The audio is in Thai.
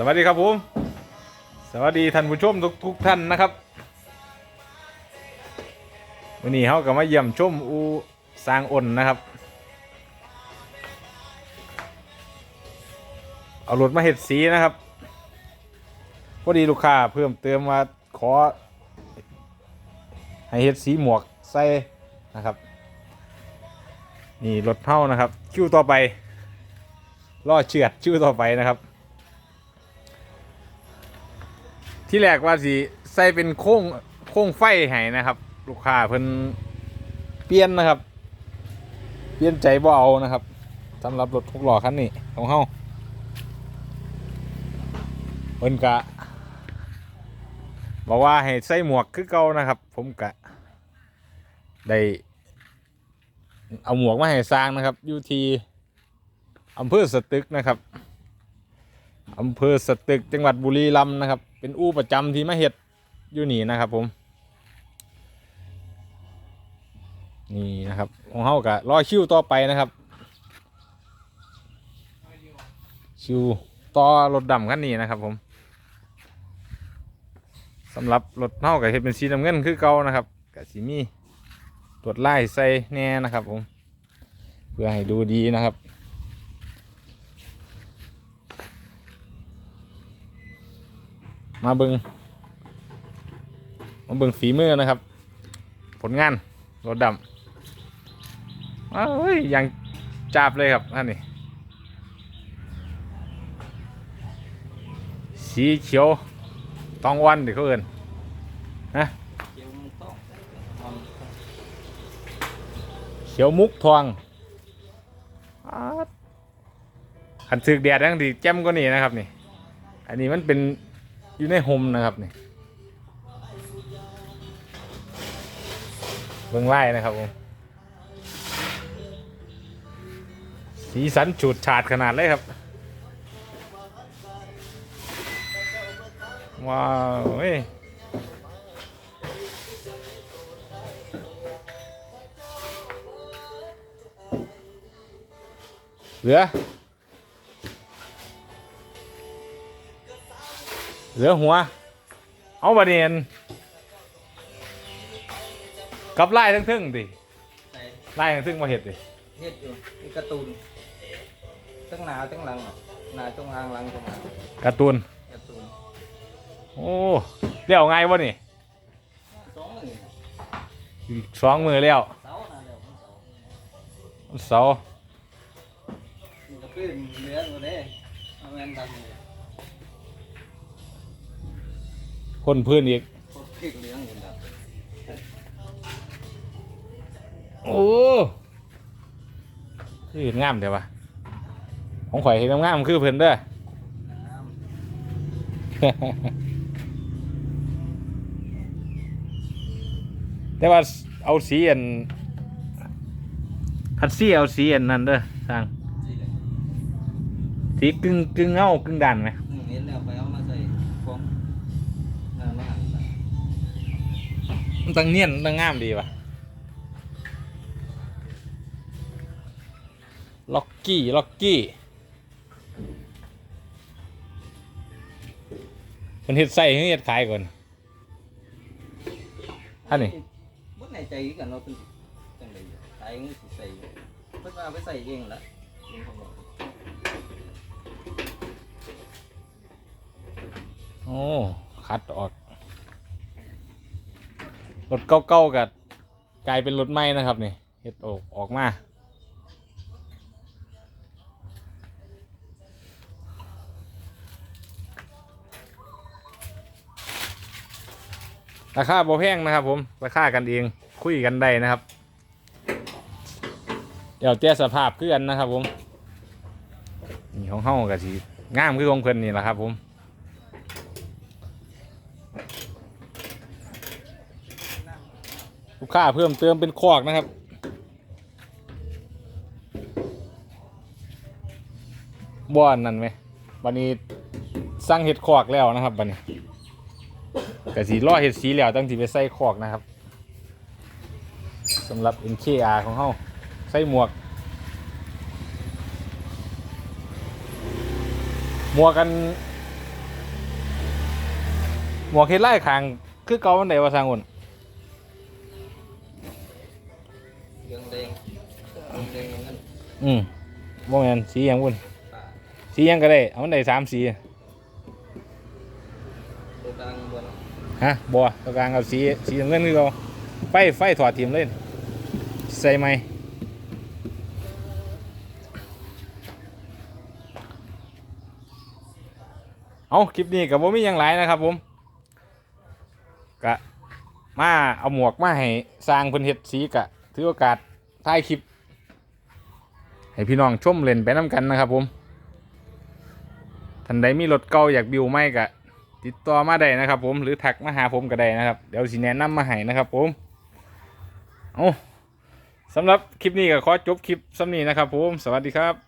สวัสดีครับผม สวัสดีท่านผู้ชมทุกทุกท่านนะครับวันนี้เขาก็มาเยี่ยมชมอูสร้างอ่นนะครับ เอารถมาเห็ดสีนะครับพอดีลูกค้าเพิ่มเติมมาขอ ให้เห็ดสีหมวกใส่นะครับ นี่รถเท่านะครับ คิวต่อไปล่อเชือดคิวต่อไปนะครับ ที่แรกว่าสิใส่เป็นโค้งโค้งไฟให้นะครับ ลูกค้าเพิ่นเปลี่ยนนะครับ เปลี่ยนใจบ่เอานะครับสำหรับรถทุกหล้อคันนี้ของเฮาเพิ่นกะบอกว่าให้ใส่หมวกคือเก่านะครับ ผมกะได้เอาหมวกมาให้สร้างนะครับอยู่ที่อำเภอสตึกนะครับอำเภอสตึกจังหวัดบุรีรัมย์นะครับ เป็นอู้ประจำที่มาเฮ็ดอยู่นี่นะครับผมนี่นะครับของเฮากะรอคิวต่อไปนะครับคิวต่อรถดำคันนี้นะครับผมสำหรับรถเฮากะเฮ็ดเป็นสีน้ำเงินคือเก่านะครับกะสีมีตรวจไล่ใส่แน่นะครับผม เพื่อให้ดูดีนะครับ มาเบิงมาเบิงฝีมือนะครับ ผลงานรถดำอ้าวเฮ้ยยังจับเลยครับอันนี้สีเขียวตองวันเดี๋ยวเขาเอินนะเฉียวมันต้องมันเขียวมุกทองอ่าขันสึกแดดทั้งดีแจ่มก็นี่นะครับนี่ อันนี้มันเป็น อยู่ในโฮมนะครับนี่เบิ่งไล่นะครับผมสีสันฉูดฉาดขนาดเลยครับว้าวเฮ้ยเหลือ เหลือหัว เอาบะเนียนกับไล่ทั้งทึ่งดิใส่ไล่ทั้งทึ่งมาเห็ดดิเฮ็ดอยู่มีการ์ตูนตั้งหนาตั้งหลังอะหนาจงอางหลังจงอางการ์ตูนการ์ตูนโอ้เลี้ยวไงวะนี่สองหนึ่งสองมือแล้วเสาหนาเดียวมันเสาวันเสาร์มันก็ขึ้นเนื้อตัวนี้เอาแมนดันเลย คนพื้นอีก พริกเหลืองอยู่ดับโอ้คือเห็นงามเดี๋ยววะของข่อยเห็นงามๆคือเพิ่นเด้อ น้แต่ว่าเอาสีอันคัดซี่เอาสีอันนั้นเด้อทางำสีเหลืองสีกึ่งกึ่งเงากึ่งดันไหมอืมเห็นแล้วไป มันตั้งเนียนตั้งงามดีว่ะล็อกกี้ล็อกกี้มันเฮ็ดใส่ให้เฮ็ดขายก่อนท่านนี่บ่ในใจคือกันเราเป็นจังไดใส่งี้สิใส่เพิ่นว่าเอาไปใส่เองละเองของเราโอ้คัดออก รถเก่าๆกับกลายเป็นรถใหม่นะครับนี่เฮ็ดออกออกมาราคาบ่แพงนะครับผม ราคากันเองคุยกันได้นะครับ เดี๋ยวเตี้ยสภาพคือกันนะครับผมนี่ของเฮากับสีงามคือของเพิ่นนี่แหละครับผม ลูก ค้าเพิ่มเติมเป็นคอกนะครับ บ้านนั่นไหมบันนี้สร้างเห็ดคอกแล้วนะครับบันนี้กะสีล่อเห็ดสีแล้วตั้งที่ไปใส่คอกนะครับสำหรับ NKR ของเฮาใส่หมวก หมวกกัน หมวกเฮ็ดไล่คางคือเก่ามันได้ว่าสร้างอุ่น อย่างนั้นอืมบ่แม่นสีหยังอุ่นป่าสีหยังก็ได้ เอามันได้สามสีตัวกลางบนฮะบ่ตรงกลางกับสีสีน้ำเงินคือเก่าไฟไฟถอดทีมเลยใส่ไหมเอาคลิปนี้กับบ่มีหยังหลายนะครับผมกะมาเอาหมวกมาให้สร้างเพิ่นเฮ็ดสีกะถือโอกาสถ่ายคลิป ให้พี่น้องชมเล่นไปน้ำกันนะครับผมท่านใดมีรถเก่าอยากบิวไม่กะติดต่อมาได้นะครับผมหรือทักมาหาผมก็ได้นะครับ เดี๋ยวสิแนะนำมาให้นะครับผมโอ้สำหรับคลิปนี้ก็ขอจบคลิปสำนี้นะครับผม สวัสดีครับ